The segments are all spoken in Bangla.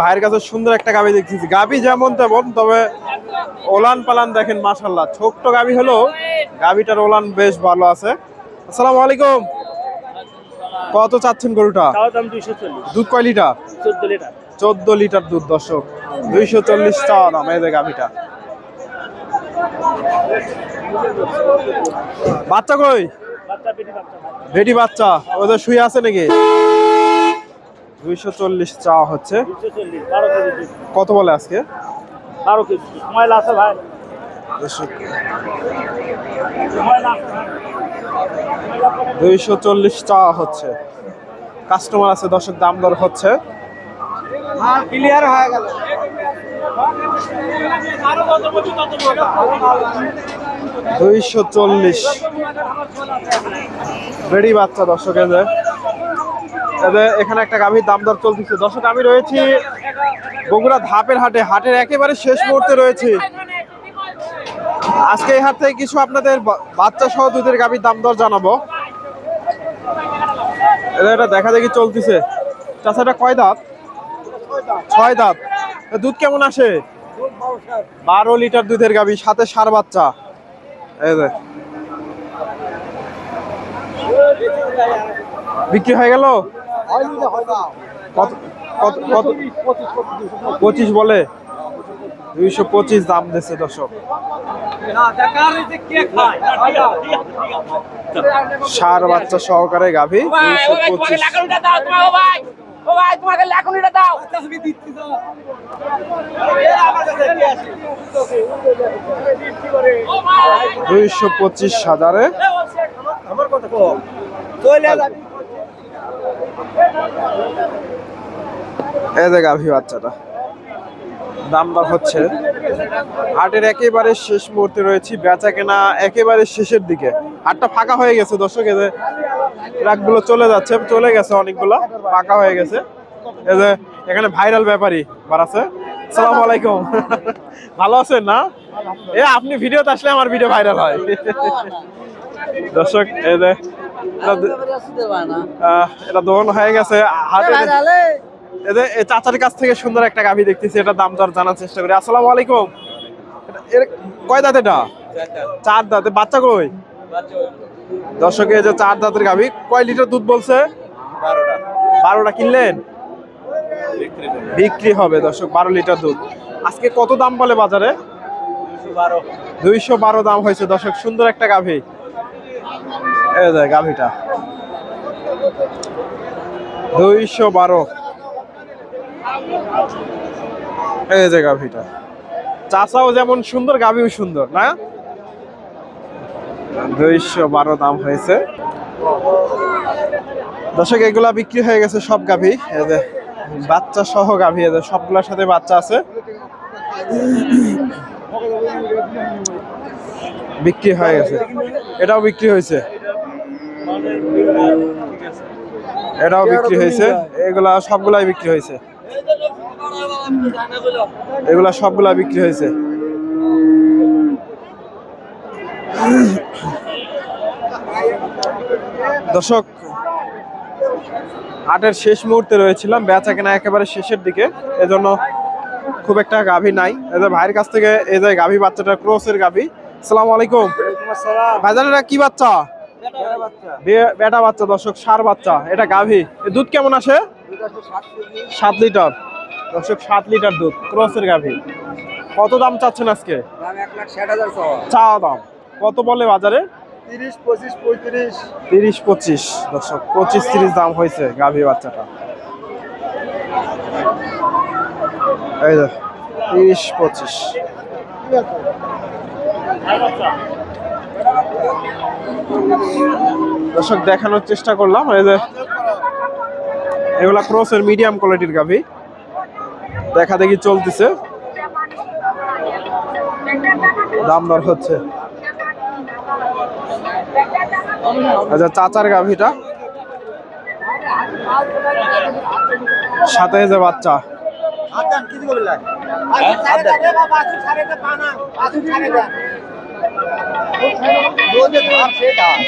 ভাইয়ের কাছে সুন্দর একটা গাবি দেখতেছি। গাবি যেমন তেমন তবে ওলান পালান দেখেন মাশাল্লাহ ছোট্ট গাবি হলো গাবিটার ওলান বেশ ভালো আছে। আসসালামু আলাইকুম। কত চাচ্ছেন গরুটা? দুধ কয় লিটার? চোদ্দ লিটার। দুধ দর্শক। দুইশো চল্লিশ চাওয়া দাম এই গাভিটা বাচ্চা কই? বেটি বাচ্চা। ওদের শুয়ে আছে নাকি? দুইশো চল্লিশ চাওয়া হচ্ছে। কত বলে আজকে? বারো কেজি। আছে ভাই। দুইশো চল্লিশ চাওয়া হচ্ছে। কাস্টমার আছে দর্শক দাম দর হচ্ছে। ক্লিয়ার হয়ে গেল। দুইশো চল্লিশ। বেড়ি বাচ্চা দর্শক এদের এদের এখানে একটা গাভীর দাম দর চলতেছে। দর্শক, আমি রয়েছি বগুড়া ধাপের হাটে। হাটের একেবারে শেষ মুহূর্তে রয়েছে। আজকে এই হাট থেকে কিছু আপনাদের বাচ্চা সহ দুধের গাভীর দাম দর জানাব। এটা দেখা দেখি চলতেছে। চাষাটা কয় দাঁত? ছয় দাঁত। দুধ কেমন আসে? বারো লিটার দুধের গাভী, সাথে সার বাচ্চা। বিক্রি হয়ে গেল? কত কত কত? পঁচিশ বলে? দুইশো পঁচিশ দাম দিচ্ছে দর্শক। সার বাচ্চা সহকারে গাভী দুইশো পঁচিশ। দুইশো পঁচিশ হাজারে। এই যে গাভী বাচ্চাটা। দাম দর হচ্ছে। হাটের একেবারে শেষ মুহূর্তে রয়েছি, বেচা কেনা একেবারে শেষের দিকে। হাটটা ফাঁকা হয়ে গেছে দর্শক এদের ট্রাকগুলো চলে যাচ্ছে, চলে গেছে অনেকগুলো, ফাঁকা হয়ে গেছে। এই যে এখানে ভাইরাল ব্যাপারী বাড়াছে সালাম আলাইকুম। ভালো আছেন না? এ, আপনি ভিডিওতে আসলে আমার ভিডিও ভাইরাল হয়। দর্শক, এই যে এটা আহ, এটা দোকান হয়ে গেছে। এদের এই চাচার কাছ থেকে সুন্দর একটা গাভী দেখতেছি এটা দাম দর জানার চেষ্টা করি। আসসালামু আলাইকুম। এর কয় দাঁত এটা? চার দাঁতে। বাচ্চা কই? দর্শকে এই যে চার দাঁতের গাভী। কয় লিটার দুধ বলছে? বারোটা। কিনলেন? বিক্রি হবে। দর্শক বারো লিটার দুধ। আজকে কত দাম বলে বাজারে? দুইশো বারো দাম হয়েছে দর্শক সুন্দর একটা গাভী। এই যে গাভীটা। দুইশো বারো। এই যে গাভীটা। চাচাও যেমন সুন্দর, গাভিও সুন্দর, না? দুইশো বারো দাম হয়েছে। দর্শক, এগুলা বিক্রি হয়ে গেছে সব গাভী। এই যে বাচ্চা সহ গাভী এদের সবগুলোর সাথে বাচ্চা আছে। বিক্রি হয়ে গেছে। এটাও বিক্রি হয়েছে। এটাও বিক্রি হয়েছে। এগুলা সবগুলাই বিক্রি হয়েছে। এগুলা সবগুলা বিক্রি হয়েছে। দর্শক হাটের শেষ মুহূর্তে রয়েছিলাম বেচা কেনা একেবারে শেষের দিকে। এজন্য খুব একটা গাভী নাই। এদের ভাইয়ের কাছ থেকে এই যে গাভী বাচ্চাটা ক্রোসের গাভী। সালাম আলাইকুম। ভাইজান এটা কি বাচ্চা? বেটা বাচ্চা। দর্শক সার বাচ্চা। এটা গাভী। দুধ কেমন আসে? সাত লিটার। দর্শক সাত লিটার দুধ। ক্রসের গাভী। কত দাম চাচ্ছেন আজকে? চা দাম। কত বলে বাজারে? তিরিশ পঁচিশ পঁয়ত্রিশ। তিরিশ পঁচিশ। দর্শক পঁচিশ তিরিশ দাম হয়েছে গাভী বাচ্চাটা। এই তিরিশ পঁচিশ। দর্শক, দেখানোর চেষ্টা করলাম। এই যে এগুলা ক্রসের মিডিয়াম কোয়ালিটির গাভী। দেখা দেখি চলতেছে। দাম দর হচ্ছে। আচ্ছা চাচার গাভীটা? সাথে যে বাচ্চা।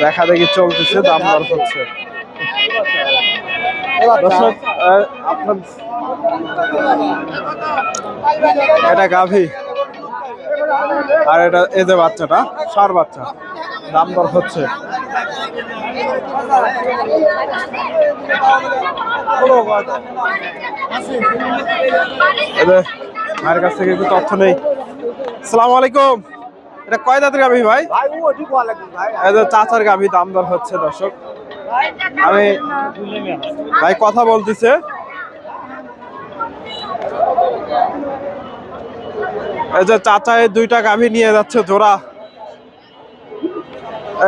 দেখা দেখি চলতেছে, দাম দর হচ্ছে। এটা গাভী। আর এটা এই যে বাচ্চাটা, সার বাচ্চা, দাম দর হচ্ছে। এদের মায়ের কাছ থেকে একটু তথ্য নেই। সালাম আলাইকুম। এটা কয় দাঁতের গাভী ভাই? চাচার গাভী দাম দর হচ্ছে দর্শক। আমি ভাই কথা বলতেছে। এই যে চাচা এই দুইটা গাভী নিয়ে যাচ্ছে জোড়া।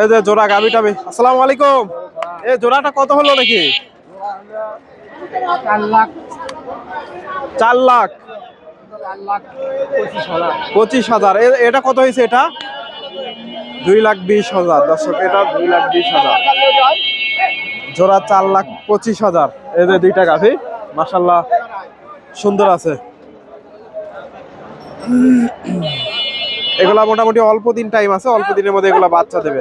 এই যে জোড়া গাভী টাভি। আসসালামু আলাইকুম। এই জোড়াটা কত হলো নাকি? চার লাখ। চার লাখ। পঁচিশ হাজার। এটা কত হয়েছে এটা? দুই লাখ বিশ হাজার। দর্শক, এটা দুই লাখ বিশ হাজার। জোড়া চার লাখ পঁচিশ হাজার। এই যে দুইটা গাভী মাসাল্লাহ সুন্দর আছে। এগুলা মোটামুটি অল্প দিন টাইম আছে, অল্প দিনের মধ্যে এগুলা বাচ্চা দেবে।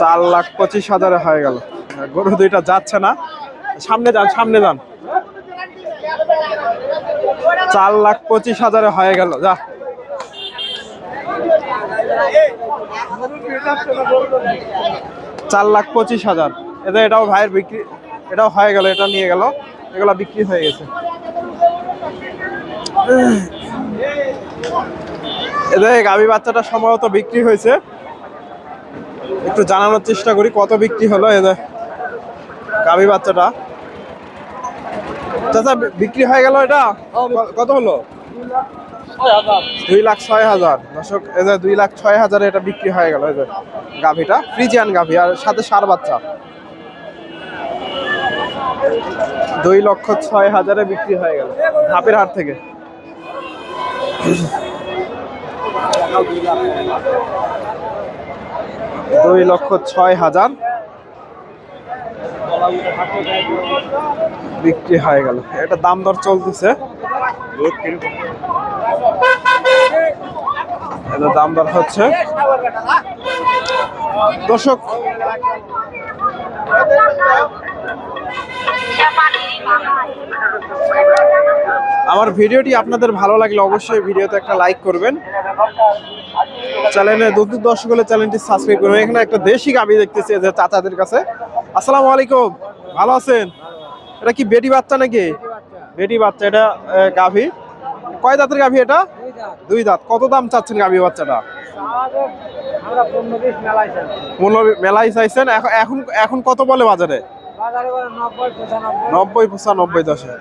চার লাখ পঁচিশ হাজারে হয়ে গেল। গরু দুইটা যাচ্ছে না। সামনে যান সামনে যান। চার লাখ পঁচিশ হাজারে হয়ে গেল, যা। চার লাখ পঁচিশ হাজার। এটা এটাও ভাইয়ের বিক্রি, এটাও হয়ে গেল, এটা নিয়ে গেল, এগুলো বিক্রি হয়ে গেছে। এদের গাভী বাচ্চাটা সম্ভবত বিক্রি হয়েছে। একটু জানানোর চেষ্টা করি কত বিক্রি হলো এদের গাভী বাচ্চাটা। চাচা বিক্রি হয়ে গেল এটা? কত হলো? দুই লাখ ছয় হাজার। দর্শক এদের দুই লাখ ছয় হাজারে এটা বিক্রি হয়ে গেল এদের গাভীটা। ফ্রিজিয়ান গাভী আর সাথে সার বাচ্চা। দুই লক্ষ ছয় হাজারে বিক্রি হয়ে গেল ধাপের হাট থেকে। দুই লক্ষ ছয় হাজার বিক্রি হয়ে গেল। এটা দাম দর চলতেছে। এটা দাম দর হচ্ছে। দর্শক, আমার ভিডিওটি আপনাদের ভালো লাগলে অবশ্যই ভিডিওতে একটা লাইক করবেন। চ্যানেলে দর্শক হলে চ্যানেলটি সাবস্ক্রাইব করবেন। এখানে একটা দেশি গাভি দেখতেছি যে চাচাদের কাছে। আসসালামু আলাইকুম। ভালো আছেন? এটা কি বেটি বাচ্চা নাকি? বেটি বাচ্চা, এটা গাভী। কয় দাঁতের গাভী এটা? দুই দাঁত। কত দাম চাচ্ছেন গাভী বাচ্চাটা? মূল্য মেলাই চাইছেন। এখন এখন কত বলে বাজারে? নব্বই পঁচানব্বই নব্বই দশে।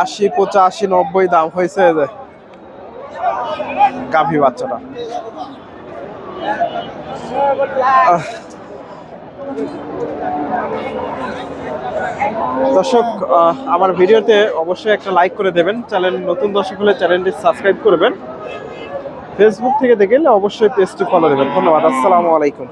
আশি পঁচাশি নব্বই দাম হয়েছে যে গাভী বাচ্চাটা। দর্শক আমার ভিডিওতে অবশ্যই একটা লাইক করে দেবেন। চ্যানেল নতুন দর্শক হলে চ্যানেলটি সাবস্ক্রাইব করবেন। ফেসবুক থেকে দেখলে অবশ্যই পেজটি ফলো দেবেন। ধন্যবাদ। আসসালামু আলাইকুম।